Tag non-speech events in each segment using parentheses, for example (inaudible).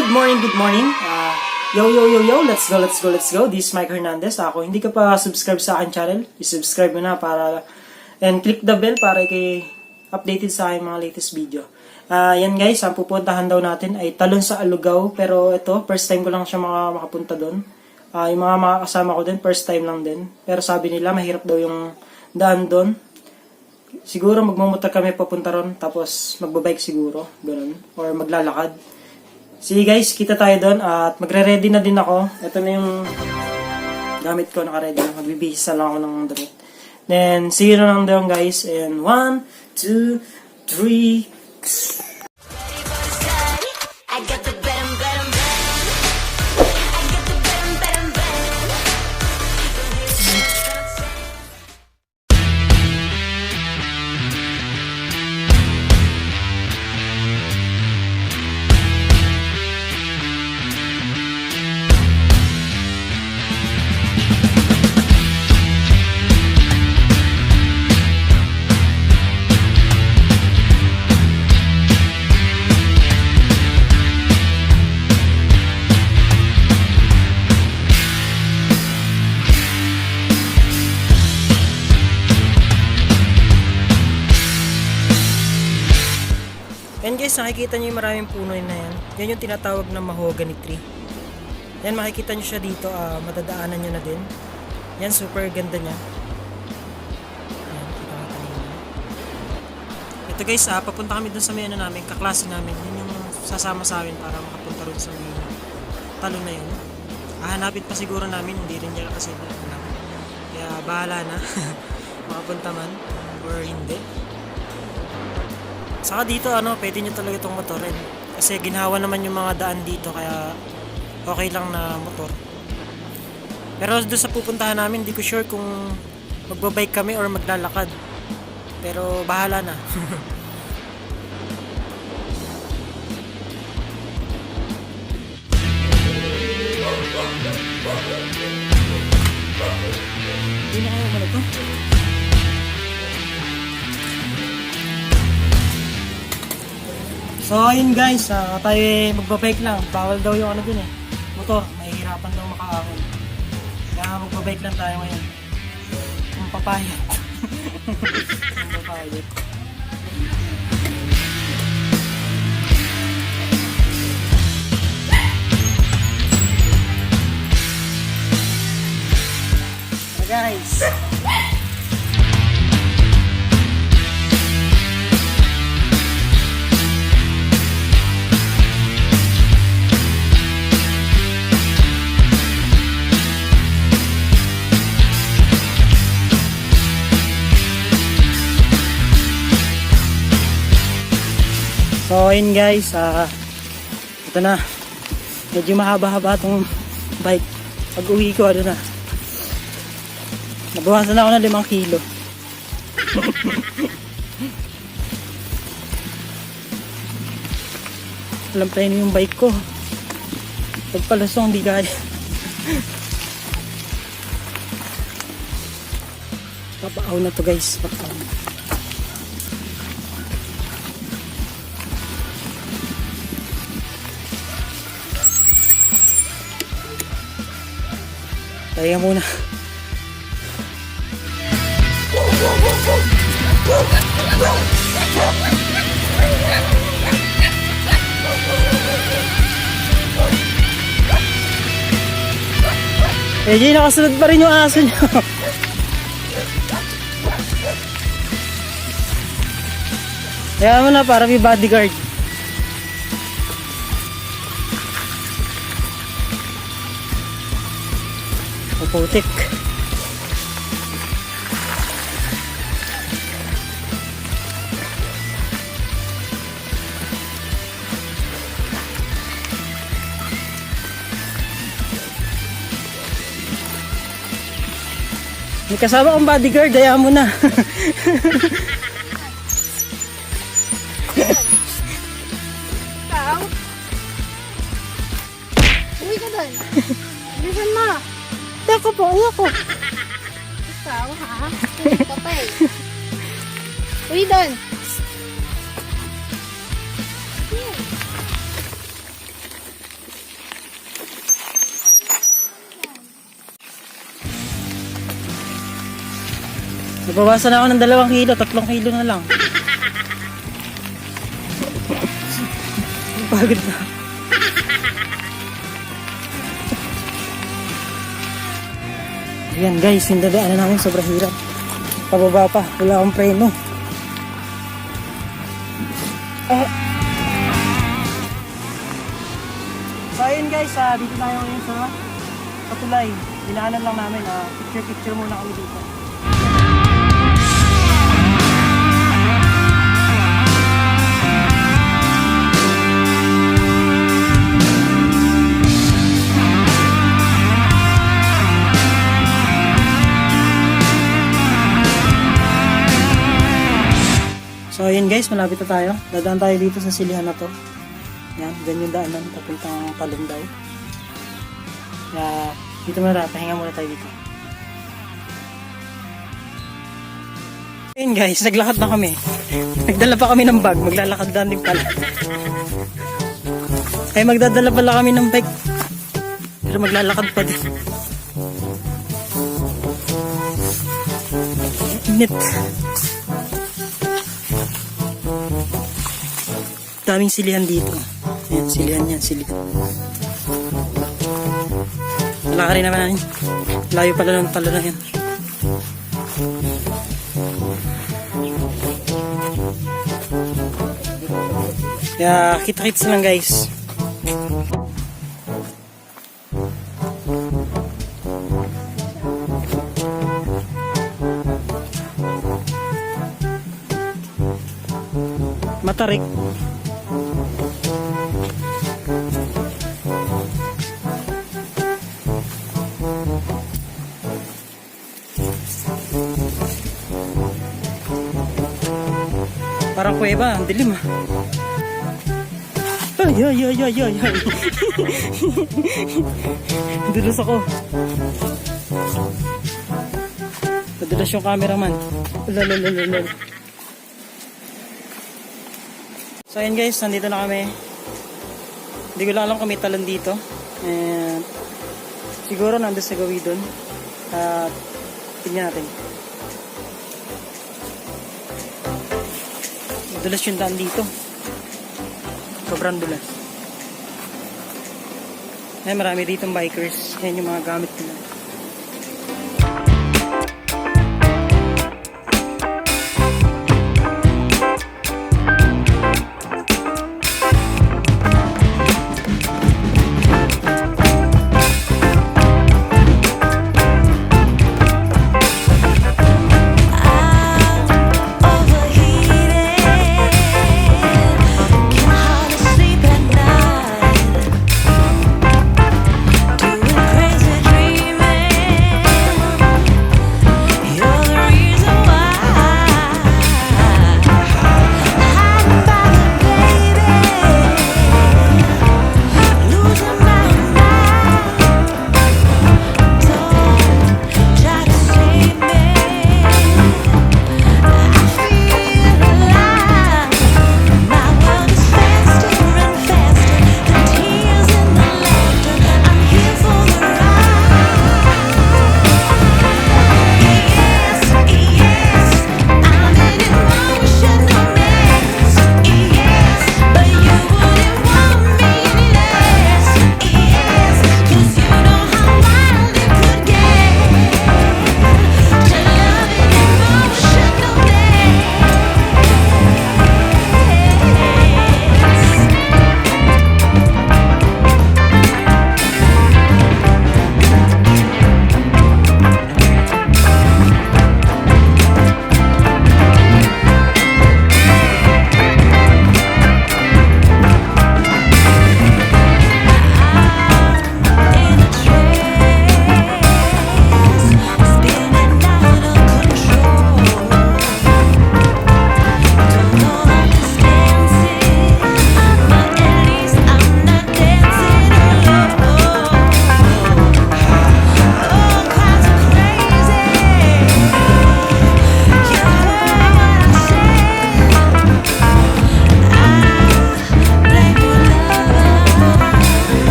Good morning, good morning. Ah, yo, yo, yo, yo, let's go, let's go, let's go. This is Mike Hernandez. Ako, hindi ka pa subscribe sa akin channel, i-subscribe mo na para, and click the bell para kay updated sa aking mga latest video. Ah, yan guys, ang pupuntahan daw natin ay talon sa Alugao, pero ito, first time ko lang siya maka, makapunta doon. Ah, yung mga makakasama ko din, first time lang din. Pero sabi nila, mahirap daw yung daan doon. Siguro magmamotor kami papunta ron, tapos magbabike siguro, ganun. Or maglalakad. Sige guys, kita tayo doon at magre-ready na din ako. Ito na yung gamit ko, naka-ready na. Magbibihisa lang ako ng damit. Then, see you na lang doon guys. And one, two, three, guys, nakikita nyo yung maraming puno na yan. Yan yung tinatawag na mahogany tree. Yan, makikita nyo siya dito. ah, madadaanan nyo na din. Yan, super ganda niya. Yan, kita na. Ito guys, ah, papunta kami dun sa may ano namin, kaklase namin. Yun yung sasama sa amin para makapunta rin sa may talon na yun. Hahanapin pa siguro namin, hindi rin niya kasi alam. Kaya bahala na. (laughs) Makapunta man or hindi. Saka dito ano, pwede nyo talaga itong motorin. Kasi ginawa naman yung mga daan dito kaya okay lang na motor. Pero doon sa pupuntahan namin, di ko sure kung magbabike kami or maglalakad. Pero bahala na. (laughs) Hindi na kayo umalag So ayun guys, ah, tayo magbabike lang. Bawal daw yung ano dun eh. Motor, mahihirapan daw makaahon. Kaya magbabike lang tayo ngayon. Ang papayat. (laughs) Ang papayat. So ayun guys, ah ito na. Medyo mahaba-haba tong bike. Pag uwi ko, ano na. Nabawasan ako ng limang kilo. (laughs) Alam tayo na yung bike ko. Pag palusong, di kaya. (laughs) Papaaw na to guys. Papaaw na. Tayo muna. Eh, di nakasunod pa rin yung aso niyo. (laughs) Kaya mo na para may bodyguard. Puputik. May kasama kong bodyguard, daya mo na. (laughs) Bawasan ako ng dalawang kilo, tatlong kilo na lang. Pagod na. Ayan guys, yung dadaanan namin sobrang hirap. Pababa pa, wala akong preno. Ah. So ayun guys, ah, dito tayo ngayon sa Patulay. Dinaanan lang namin, ah, picture-picture muna kami dito. So ayun guys, malapit na tayo. Dadaan tayo dito sa silihan na to. Yan, dyan yung daanan, papuntang Palundaw. Kaya dito muna, pahinga muna tayo dito. Ayun guys, naglakad na kami. Nagdala pa kami ng bag, maglalakad na din pala. Ay magdadala pala kami ng bike. Pero maglalakad pa din. Init. Daming silihan dito. Ayan, silihan yan, silihan. Wala ka rin naman namin. Layo pala ng talo na yan. Kaya kita-kits lang guys. Matarik. Kuweba, ang dilim. Ay, ay, ay, ay, ay, ay. (laughs) Dulos ako. Nadulas yung cameraman. Lalalala. So ayun guys, nandito na kami. Hindi ko lang alam kung may talon dito. And siguro nandun sa gawi doon. At tingnan natin. Dulas yung daan dito. Sobrang dulas. Ay, marami ditong bikers. Yan yung mga gamit nila.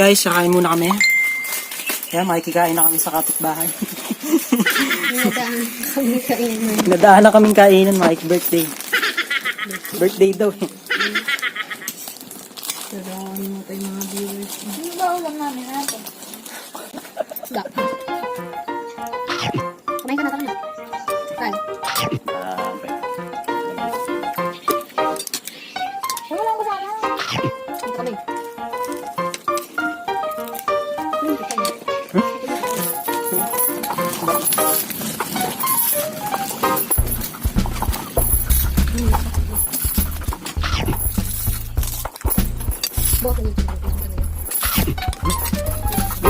Guys, kakain muna kami. Kaya makikikain na kami sa kapitbahay. Nadaan kami kainan. Nadaan na kaming kainan, Mike. Birthday. Birthday daw eh. Nadaan mo tayo mga viewers. Ano ba ulam namin natin? Isda.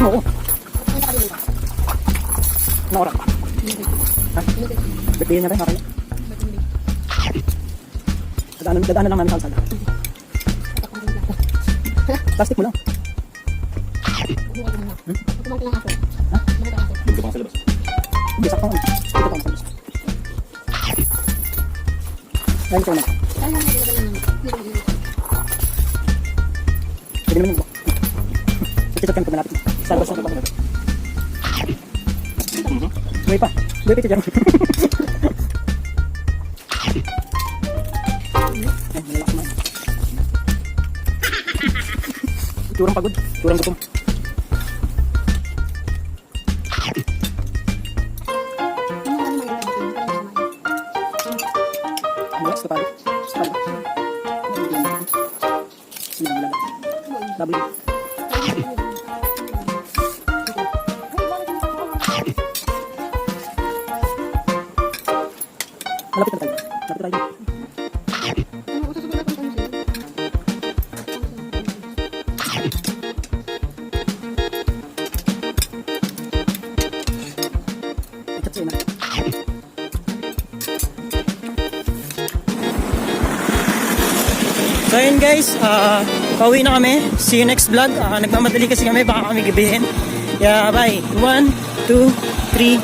Oo. Ano oras? Ha? Birthday na rin, okay. Dadaanan, dadaanan lang namin sa kalsada. Plastic mo lang. Labas. Hindi, sakto nga. Ayun ko na. Pwede naman yung Ito kan malapit. Sa labas na ba? Buhay pa. Buhay pa ito dyan. Turang pagod. Turang gutom. Guys, ah pauwi na kami. See you next vlog. Ah, nagmamadali kasi kami, baka kami gabihin. Yeah, bye. One, two, three,